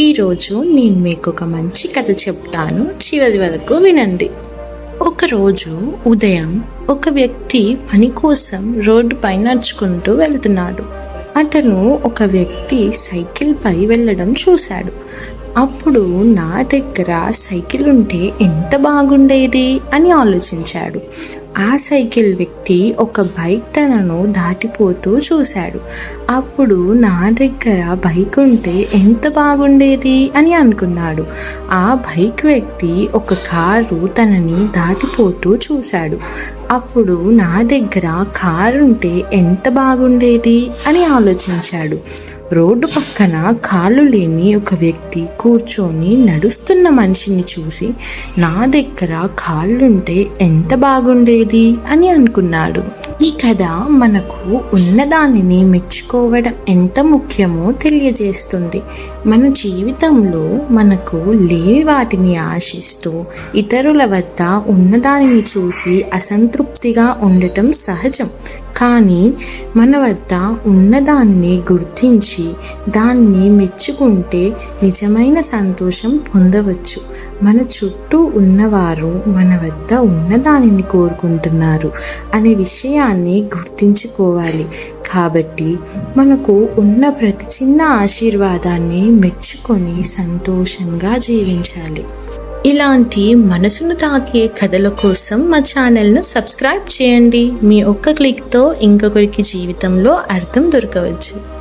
ఈరోజు నేను మీకు ఒక మంచి కథ చెప్తాను. చివరి వరకు వినండి. ఒకరోజు ఉదయం ఒక వ్యక్తి పని కోసం రోడ్డుపై నడుచుకుంటూ వెళ్తున్నాడు. అతను ఒక వ్యక్తి సైకిల్ పై వెళ్ళడం చూశాడు. అప్పుడు నా దగ్గర సైకిల్ ఉంటే ఎంత బాగుండేది అని ఆలోచించాడు. ఆ సైకిల్ వ్యక్తి ఒక బైక్ తనను దాటిపోతూ చూశాడు. అప్పుడు నా దగ్గర బైక్ ఉంటే ఎంత బాగుండేది అని అనుకున్నాడు. ఆ బైక్ వ్యక్తి ఒక కారు తనని దాటిపోతూ చూశాడు. అప్పుడు నా దగ్గర కారు ఉంటే ఎంత బాగుండేది అని ఆలోచించాడు. రోడ్డు పక్కన కాళ్ళు లేని ఒక వ్యక్తి కూర్చొని నడుస్తున్న మనిషిని చూసి నా దగ్గర కాళ్ళుంటే ఎంత బాగుండేది? అని అనుకున్నాడు. ఈ కథ మనకు ఉన్నదానిని మెచ్చుకోవడం ఎంత ముఖ్యమో తెలియజేస్తుంది. మన జీవితంలో మనకు లేని వాటిని ఆశిస్తూ ఇతరుల వద్ద ఉన్నదానిని చూసి అసంతృప్తిగా ఉండటం సహజం. కానీ మన వద్ద ఉన్నదాన్ని గుర్తించి దాన్ని మెచ్చుకుంటే నిజమైన సంతోషం పొందవచ్చు. మన చుట్టూ ఉన్నవారు మన వద్ద ఉన్నదానిని కోరుకుంటున్నారు అనే విషయాన్ని గుర్తించుకోవాలి. కాబట్టి మనకు ఉన్న ప్రతి చిన్న ఆశీర్వాదాన్ని మెచ్చుకొని సంతోషంగా జీవించాలి. ఇలాంటి మనసును తాకే కథల కోసం మా ఛానల్ను సబ్స్క్రైబ్ చేయండి. మీ ఒక్క క్లిక్తో ఇంకొకరికి జీవితంలో అర్థం దొరకవచ్చు.